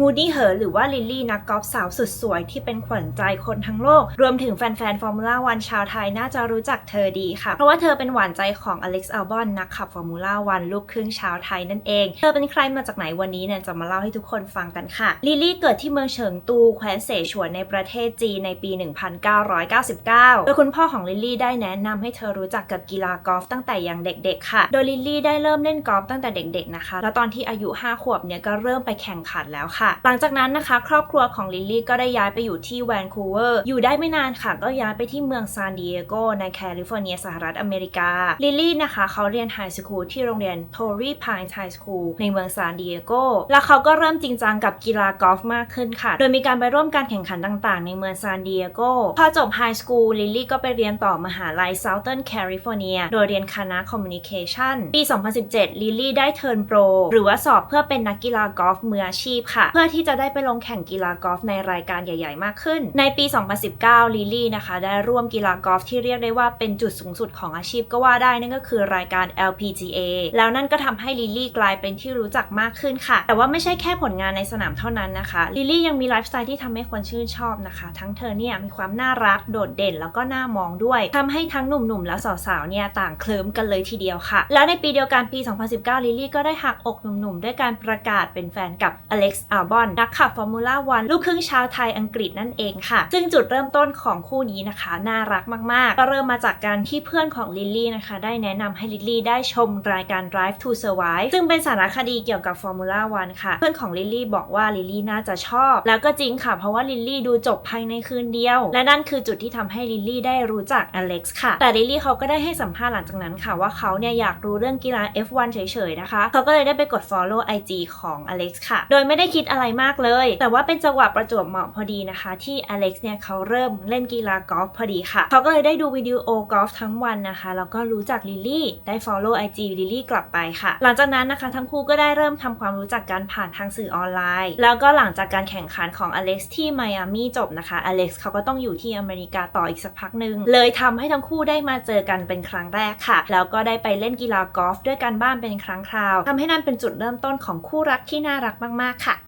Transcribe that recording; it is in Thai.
มูดี้เหอหรือว่าลิลลี่นักกอล์ฟสาวสุดสวยที่เป็นขวัญใจคนทั้งโลก รวมถึงแฟนๆฟอร์มูล่าวันชาวไทยน่าจะรู้จักเธอดีค่ะ เพราะว่าเธอเป็นหวานใจของอเล็กซ์อัลบอนนักขับฟอร์มูล่าวันลูกครึ่งชาวไทยนั่นเอง เธอเป็นใครมาจากไหนวันนี้เนี่ยจะมาเล่าให้ทุกคนฟังกันค่ะ ลิลลี่เกิดที่เมืองเฉิงตูแคว้นเสฉวนในประเทศจีนในปี 1999 โดยคุณพ่อของลิลลี่ได้แนะนำให้เธอรู้จักกับกีฬากอล์ฟตั้งแต่ยังเด็กๆค่ะ โดยลิลลี่ได้เริ่มเล่นกอล์ฟตั้งแต่เด็กๆนะคะ แล้วตอนที่อายุ 5 ขวบเนี่ยก็เริ่มไปแข่งขันแล้วค่ะหลังจากนั้นนะคะ ครอบครัวของลิลลี่ก็ได้ย้ายไปอยู่ที่แวนคูเวอร์อยู่ได้ไม่นานค่ะ ก็ย้ายไปที่เมืองซานดิเอโกในแคลิฟอร์เนียสหรัฐอเมริกาลิลลี่นะคะ เขาเรียนไฮสคูลที่โรงเรียนโทรีพายน์ไฮสคูลในเมืองซานดิเอโกแล้วเขาก็เริ่มจริงจังกับกีฬากอล์ฟมากขึ้นค่ะ โดยมีการไปร่วมการแข่งขันต่างๆ ในเมืองซานดิเอโกพอจบไฮสคูลลิลลี่ก็ไปเรียนต่อมหาลัย Southern California โดยเรียนคณะ Communication ปี 2017 ลิลลี่ได้เทิร์นโปรหรือว่าสอบเพื่อเป็นนักกีฬากอล์ฟมืออาชีพค่ะพื่อที่จะได้ไปลงแข่งกีฬากอล์ฟในรายการใหญ่ ๆ มากขึ้น ในปี 2019 ลิลลี่นะคะ ได้ร่วมกีฬากอล์ฟที่เรียกได้ว่าเป็นจุดสูงสุดของอาชีพก็ว่าได้นั่นก็คือรายการ LPGA แล้วนั่นก็ทำให้ลิลลี่กลายเป็นที่รู้จักมากขึ้นค่ะ แต่ว่าไม่ใช่แค่ผลงานในสนามเท่านั้นนะคะ ลิลลี่ยังมีไลฟ์สไตล์ที่ทำให้คนชื่นชอบนะคะ ทั้งเธอเนี่ยมีความน่ารักโดดเด่นแล้วก็น่ามองด้วยทำให้ทั้งหนุ่มๆและสาวๆเนี่ยต่างเคลิ้มกันเลยทีเดียวค่ะ แล้วในปีเดียวกันปี 2019 ลิลลี่ก็ได้หักอกหนุ่มๆด้วยการประกาศเป็นแฟนกับอเล็กซ์อัลบอนนักขับฟอร์มูล่าวันลูกครึ่งชาวไทยอังกฤษนั่นเองค่ะ ซึ่งจุดเริ่มต้นของคู่นี้นะคะ น่ารักมาก ๆ ก็เริ่มมาจากการที่เพื่อนของลิลลี่นะคะ ได้แนะนำให้ลิลลี่ได้ชมรายการ Drive to Survive ซึ่งเป็นสารคดีเกี่ยวกับฟอร์มูล่าวันค่ะ เพื่อนของลิลลี่บอกว่าลิลลี่น่าจะชอบ แล้วก็จริงค่ะ เพราะว่าลิลลี่ดูจบภายในคืนเดียว และนั่นคือจุดที่ทำให้ลิลลี่ได้รู้จักอเล็กซ์ค่ะ แต่ลิลลี่เขาก็ได้ให้สัมภาษณ์หลังจากนั้นค่ะ ว่าเขาเนี่ยอยากรู้เรื่องกีฬา F1 เฉยๆนะคะ เขาก็เลยได้ไปกด follow IG ของอเล็กซ์ค่ะ โดยไม่ได้คิดอะไรมากเลย แต่ว่าเป็นจังหวะประจวบเหมาะพอดีนะคะ ที่อเล็กซ์เนี่ยเขาเริ่มเล่นกีฬากอล์ฟพอดีค่ะ เขาก็เลยได้ดูวิดีโอกอล์ฟทั้งวันนะคะ แล้วก็รู้จักลิลลี่ได้ follow IG ลิลลี่กลับไปค่ะ หลังจากนั้นนะคะ ทั้งคู่ก็ได้เริ่มทำความรู้จักกันผ่านทางสื่อออนไลน์ แล้วก็หลังจากการแข่งขันของอเล็กซ์ที่ไมอามี่จบนะคะอเล็กซ์เขาก็ต้องอยู่ที่อเมริกาต่ออีกสักพักหนึ่งเลยทำให้ทั้งคู่ได้มาเจอกันเป็นครั้งแรกค่ะ แล้วก็ได้ไปเล่นกีฬากอล์ฟด้วยกันบ้านเป็นครั้งคราวทำให้นั่นเป็นจุดเริ่มต้นของคู่รักที่น่ารักมาก ๆ ค่ะ